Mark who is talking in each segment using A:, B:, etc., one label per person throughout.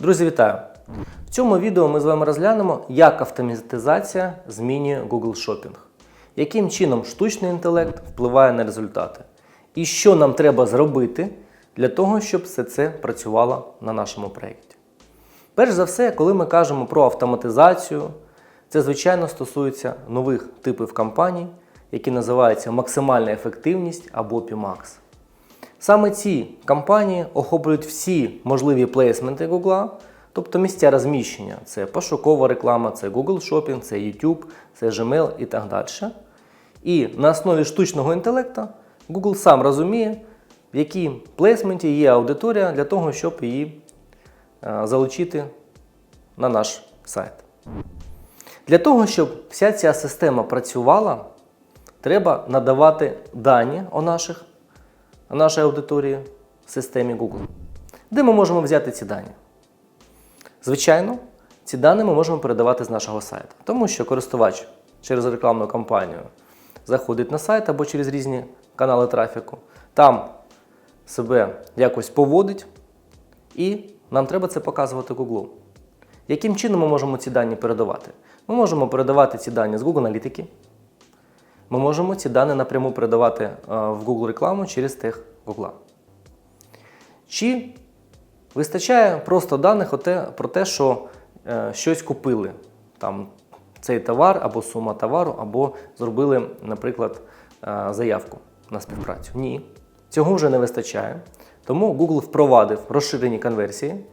A: Друзі, вітаю! В цьому відео ми з вами розглянемо, як автоматизація змінює Google Shopping, яким чином штучний інтелект впливає на результати, і що нам треба зробити для того, щоб все це працювало на нашому проєкті. Перш за все, коли ми кажемо про автоматизацію, це звичайно стосується нових типів кампаній, які називаються максимальна ефективність або PMAX. Саме ці кампанії охоплюють всі можливі плейсменти Google, тобто місця розміщення. Це пошукова реклама, це Google Shopping, це YouTube, це Gmail і так далі. І на основі штучного інтелекту Google сам розуміє, в якій плейсменті є аудиторія для того, щоб її е, залучити на наш сайт. Для того, щоб вся ця система працювала, треба надавати дані о наших нашої аудиторії в системі Google. Де ми можемо взяти ці дані? Звичайно, ці дані ми можемо передавати з нашого сайту, тому що користувач через рекламну кампанію заходить на сайт або через різні канали трафіку, там себе якось поводить, і нам треба це показувати Google. Яким чином ми можемо ці дані передавати? Ми можемо передавати ці дані з Google Аналітики, ми можемо ці дані напряму передавати е, в Google рекламу через тег Google. Чи вистачає просто даних про те, що е, щось купили, там цей товар або сума товару, або зробили, наприклад, е, заявку на співпрацю? Ні. Цього вже не вистачає. Тому Google впровадив розширені конверсії,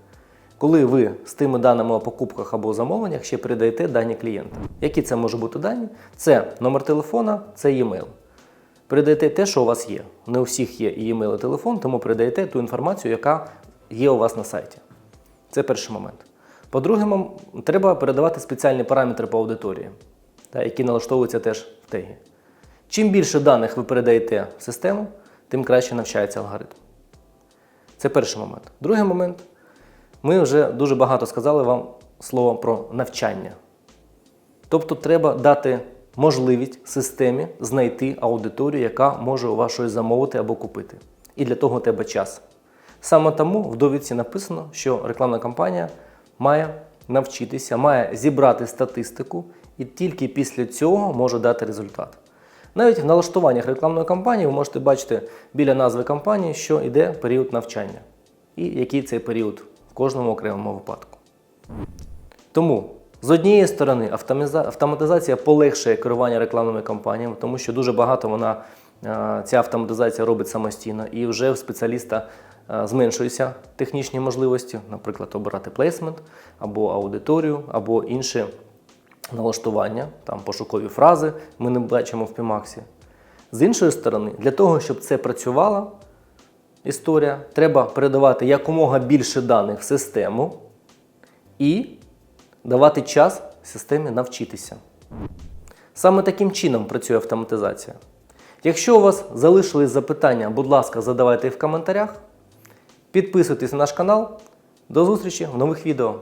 A: коли ви з тими даними о покупках або замовленнях ще передаєте дані клієнта. Які це можуть бути дані? Це номер телефона, це e-mail. Передаєте те, що у вас є. Не у всіх є і e-mail, і телефон, тому передаєте ту інформацію, яка є у вас на сайті. Це перший момент. По-друге, треба передавати спеціальні параметри по аудиторії, які налаштовуються теж в тегі. Чим більше даних ви передаєте в систему, тим краще навчається алгоритм. Це перший момент. Другий момент. Ми вже дуже багато сказали вам слово про навчання. Тобто треба дати можливість системі знайти аудиторію, яка може у вас щось замовити або купити. І для того треба час. Саме тому в довідці написано, що рекламна кампанія має навчитися, має зібрати статистику і тільки після цього може дати результат. Навіть в налаштуваннях рекламної кампанії ви можете бачити біля назви кампанії, що йде період навчання, і який цей період кожному окремому випадку. Тому з однієї сторони автоматизація полегшує керування рекламними кампаніями, тому що дуже багато вона е, ця автоматизація робить самостійно, і вже в спеціаліста е, зменшуються технічні можливості, наприклад, обирати плейсмент або аудиторію, або інші налаштування, там пошукові фрази ми не бачимо в Pimax. З іншої сторони, для того, щоб це працювало, історія, треба передавати якомога більше даних в систему і давати час системі навчитися. Саме таким чином працює автоматизація. Якщо у вас залишились запитання, будь ласка, задавайте їх в коментарях. Підписуйтесь на наш канал. До зустрічі в нових відео.